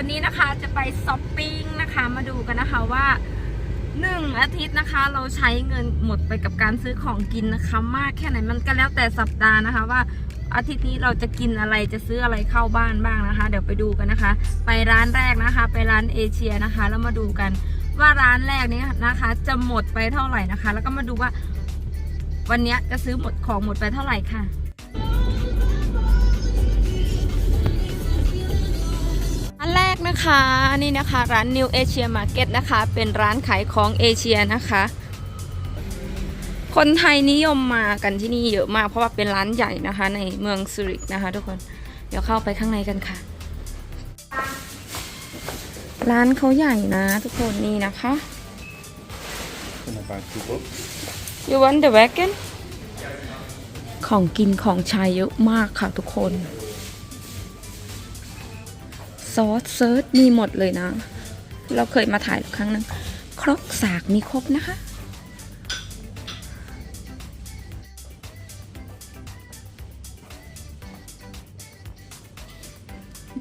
วันนี้นะคะจะไปช้อปปิ้งนะคะมาดูกันนะคะว่าหนึ่งอาทิตย์นะคะ เราใช้เงินหมดไปกับการซื้อของกินนะคะ มากแค่ไหนมันก็แล้วแต่สัปดาห์นะคะว่าอาทิตย์นี้เราจะกินอะไรจะซื้ออะไรเข้าบ้านบ้างนะคะ เดี๋ยวไปดูกันนะคะ ไปร้านแรกนะคะ ไปร้านเอเชียนะคะ แล้วมาดูกันว่าร้านแรกนี้นะคะ จะหมดไปเท่าไหร่นะคะ แล้วก็มาดูว่า วันนี้จะซื้อหมดของหมดไปเท่าไหร่ค่ะ นะคะนี่นะคะร้าน New Asia Market นะคะ เป็นร้านขายของเอเชียนะคะ คนไทยนิยมมากันที่นี่เยอะมากเพราะว่าเป็นร้านใหญ่นะคะ ในเมืองซูริกนะคะ ทุกคนเดี๋ยวเข้าไปข้างในกันค่ะ ร้านเขาใหญ่นะทุกคนนี่นะคะ You want the wagon ของกินของใช้เยอะมากค่ะทุกคน อสเซิร์ชมีหมดเลยนะ เราเคยมาถ่ายครั้งหนึ่งครกสากมีครบนะคะ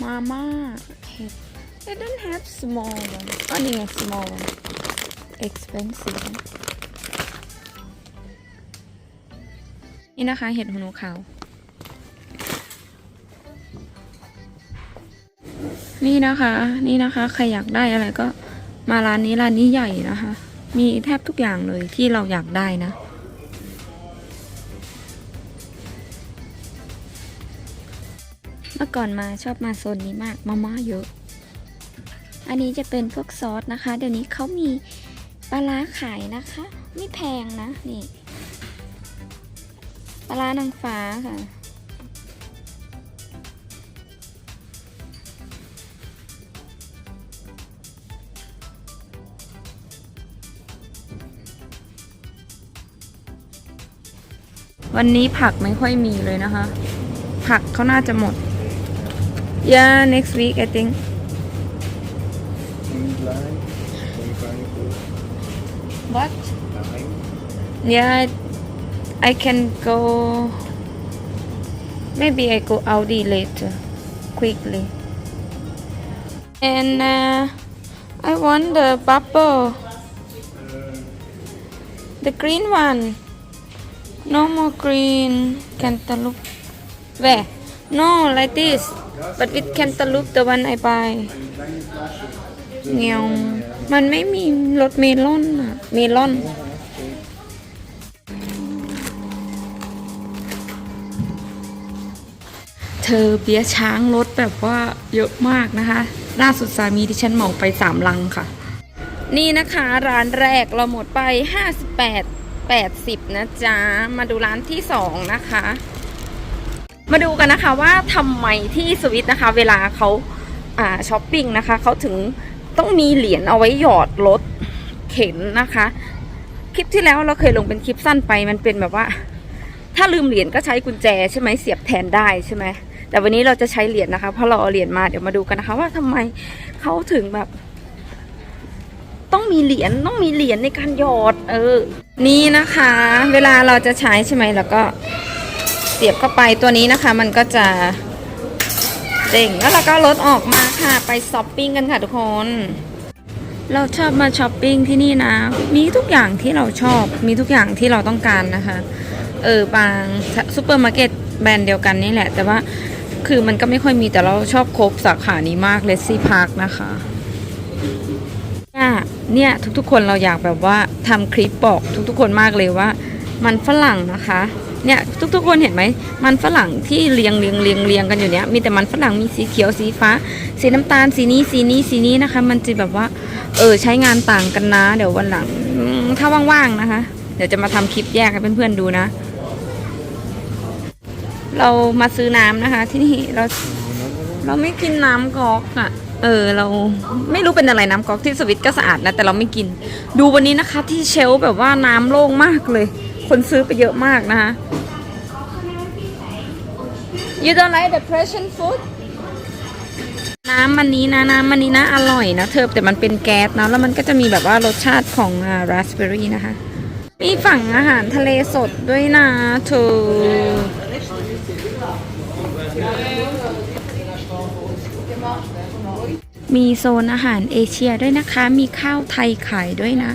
มาม่าเห็ด They don't have small one อ๋อนี่ไง small one expensive นี่นะคะเห็ดหูหนูขาว นี่นะคะ นี่นะคะ ใครอยากได้อะไรก็มาร้านนี้ร้านนี้ใหญ่นะคะ มีแทบทุกอย่างเลยที่เราอยากได้นะ เมื่อก่อนมาชอบมาโซนนี้มากมาม่าเยอะ อันนี้จะเป็นพวกซอสนะคะ เดี๋ยวนี้เขามีปลาร้าขายนะคะ ไม่แพงนะนี่ปลาร้านางฟ้าค่ะ วันนี้ผักไม่ค่อยมีเลยนะคะ ผักเขาน่าจะหมด yeah next week I think what yeah I can go maybe I go Audi later quickly and uh, I want the bubble the green one no more green cantaloupe where no like this but with cantaloupe the one I buy เงี้ยมันไม่มีรสเมลอนอะเมลอน เธอเบียช้างรถแบบว่าเยอะมากนะคะ ล่าสุดสามีที่ฉันเหมาไปสามลังค่ะ นี่นะคะร้านแรกเราหมดไป 58 80 นะจ๊ะ มาดูร้านที่สองนะคะ มาดูกันนะคะว่าทำไมที่สวิตนะคะ เวลาเขาอ่าช้อปปิ้งนะคะเขาถึงต้องมีเหรียญเอาไว้หยอดรถเข็นนะคะ คลิปที่แล้วเราเคยลงเป็นคลิปสั้นไปมันเป็นแบบว่า ถ้าลืมเหรียญก็ใช้กุญแจใช่ไหมเสียบแทนได้ใช่ไหมแต่วันนี้เราจะใช้เหรียญนะคะเพราะเราเอาเหรียญมาเดี๋ยวมาดูกันนะคะ ว่าทำไมเขาถึงแบบ ต้องมีเหรียญต้องมีเหรียญในการหยอด เออ นี่นะคะ เวลาเราจะใช้ใช่ไหมแล้วก็เสียบเข้าไปตัวนี้นะคะ มันก็จะเด้งแล้วเราก็ลดออกมาค่ะไปช้อปปิ้งกันค่ะทุกคน เราชอบมาช้อปปิ้งที่นี่นะ มีทุกอย่างที่เราชอบมีทุกอย่างที่เราต้องการนะคะ เออบางซูเปอร์มาร์เก็ตแบรนด์เดียวกันนี่แหละ แต่ว่าคือมันก็ไม่ค่อยมีแต่เราชอบโคบสาขานี้มากเลสซี่พาร์คนะคะ เนี่ยทุกๆคนเราอยากแบบว่าทำคลิปบอกทุกๆคนมากเลยว่า มันฝรั่งนะคะเนี่ยทุกๆคนเห็นไหมมันฝรั่งที่เรียงเรียงเรียงเรียงกันอยู่เนี้ยมีแต่มันฝรั่งมีสีเขียวสีฟ้า สีน้ำตาลสีนี้สีนี้สีนี้นะคะ มันจะแบบว่า เออใช้งานต่างกันนะ เดี๋ยววันหลังถ้าว่างๆนะคะ เดี๋ยวจะมาทำคลิปแยกให้เพื่อนๆดูนะ เรามาซื้อน้ำนะคะ ที่นี่เราเราไม่กินน้ำก๊อกอะ่ะ เออเราไม่รู้เป็นอะไรน้ำก๊อกที่สวิตก็สะอาดนะแต่เราไม่กิน ดูวันนี้นะคะที่เชลแบบว่าน้ำโล่งมากเลย คนซื้อไปเยอะมากนะคะ You don't like the Persian food น้ำมันนี้นะน้ำมันนี้นะอร่อยนะเธอแต่มันเป็นแก๊สนะแล้วมันก็จะมีแบบว่ารสชาติของราสเบอร์รี่นะคะ มีฝั่งอาหารทะเลสดด้วยนะเธอ มีโซนอาหารเอเชียด้วยนะคะ มีข้าวไทยขายด้วยนะ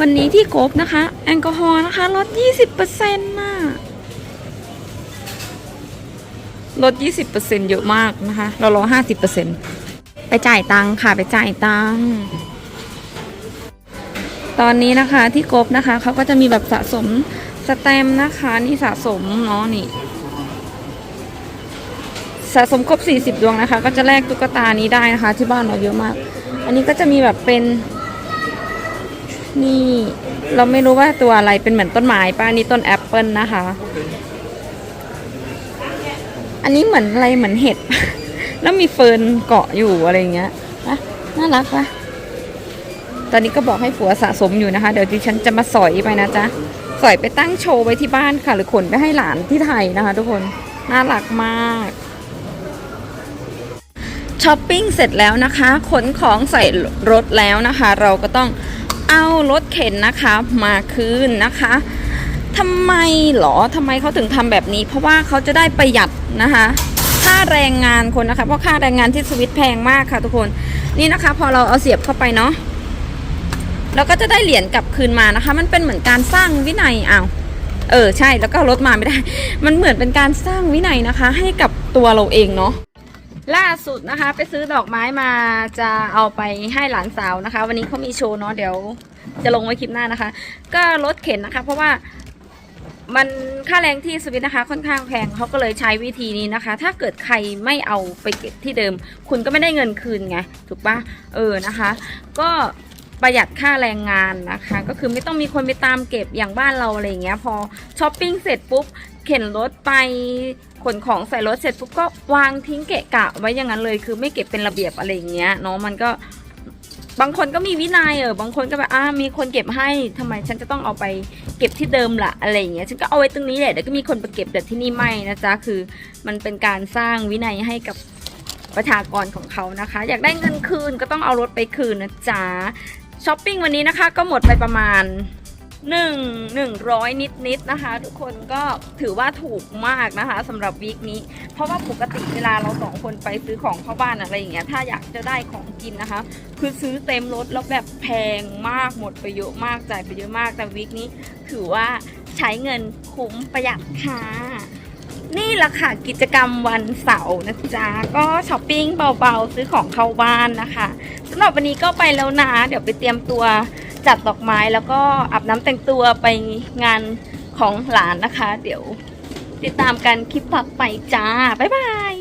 วันนี้ที่โกบนะคะ แอลกอฮอล์นะคะลด 20%น่ะลด 20%เยอะมากนะคะ เรารอ50%ไปจ่ายตังค่ะ ไปจ่ายตัง ตอนนี้นะคะที่กบนะคะเขาก็จะมีแบบสะสมสแตมนะคะนี่สะสมเนาะนี่ สะสมครบ 40 ดวงนะคะ ก็จะแลกตุ๊กตานี้ได้นะคะ ที่บ้านเราเยอะมาก อันนี้ก็จะมีแบบเป็นนี่เราไม่รู้ว่าตัวอะไรเป็นเหมือนต้นไม้ป้านี่ต้นแอปเปิลนะคะ อันนี้เหมือนอะไรเหมือนเห็ด แล้วมีเฟิร์นเกาะอยู่อะไรเงี้ยนะน่ารักปะ ตอนนี้ก็บอกให้ผัวสะสมอยู่นะคะ เดี๋ยวดิฉันจะมาสอยไปนะจ๊ะ สอยไปตั้งโชว์ไว้ที่บ้านค่ะ หรือขนไปให้หลานที่ไทยนะคะ ทุกคน น่ารักมากช้อปปิ้งเสร็จแล้วนะคะ ขนของใส่รถแล้วนะคะ เราก็ต้องเอารถเข็นนะคะมาคืนนะคะทำไมหรอทำไมเขาถึงทำแบบนี้ เพราะว่าเขาจะได้ประหยัดนะคะ ค่าแรงงานคนนะคะ เพราะค่าแรงงานที่สวิตแพงมากค่ะทุกคน นี่นะคะ พอเราเอาเสียบเข้าไปเนาะ เราก็จะได้เหรียญกลับคืนมานะคะ มันเป็นเหมือนการสร้างวินัยอ้าวเออใช่แล้วก็เอารถมาไม่ได้ มันเหมือนเป็นการสร้างวินัยนะคะ ให้กับตัวเราเองเนาะล่าสุดนะคะ ไปซื้อดอกไม้มาจะเอาไปให้หลานสาวนะคะ วันนี้เขามีโชว์เนาะเดี๋ยว จะลงไว้คลิปหน้านะคะ ก็รถเข็นนะคะ เพราะว่ามันค่าแรงที่สวิตนะคะ ค่อนข้างแพงเขาก็เลยใช้วิธีนี้นะคะ ถ้าเกิดใครไม่เอาไปเก็บที่เดิม คุณก็ไม่ได้เงินคืนไงถูกปะเออนะคะ ก็ ประหยัดค่าแรงงานนะคะ ก็คือไม่ต้องมีคนไปตามเก็บอย่างบ้านเราอะไรอย่างเงี้ยพอช้อปปิ้งเสร็จปุ๊บเข็นรถไปขนของใส่รถเสร็จปุ๊บก็วางทิ้งเกะกะไว้อย่างนั้นเลย คือไม่เก็บเป็นระเบียบอะไรอย่างเงี้ยเนาะมันก็บางคนก็มีวินัยเออบางคนก็แบบอ่ามีคนเก็บให้ทำไมฉันจะต้องเอาไปเก็บที่เดิมละอะไรอย่างเงี้ยฉันก็เอาไว้ตรงนี้แหละเดี๋ยวก็มีคนไปเก็บแต่ที่นี่ไม่นะจ๊ะคือ มันเป็นการสร้างวินัยให้กับประชากรของเขานะคะ อยากได้เงินคืนก็ต้องเอารถไปคืนนะจ๊ะ ช้อปปิ้งวันนี้นะคะก็หมดไปประมาณหนึ่งหนึ่งร้อยนิดนิดๆนะคะ ทุกคนก็ถือว่าถูกมากนะคะสำหรับวีคนี้ เพราะว่าปกติเวลาเราสองคนไปซื้อของเข้าบ้านอะไรอย่างเงี้ยถ้าอยากจะได้ของกินนะคะ คือซื้อเต็มรถแล้วแบบแพงมากหมดไปเยอะมากจ่ายไปเยอะมากแต่วีคนี้ถือว่าใช้เงินคุ้มประหยัดค่ะ นี่แหละค่ะกิจกรรมวันเสาร์นะจ๊ะก็ช้อปปิ้งเบาๆ ซื้อของเข้าบ้านนะคะสำหรับวันนี้ก็ไปแล้วนะ เดี๋ยวไปเตรียมตัวจัดดอกไม้แล้วก็อาบน้ำแต่งตัวไปงานของหลานนะคะ เดี๋ยวติดตามกันคลิปต่อไปจ้า บ๊ายบาย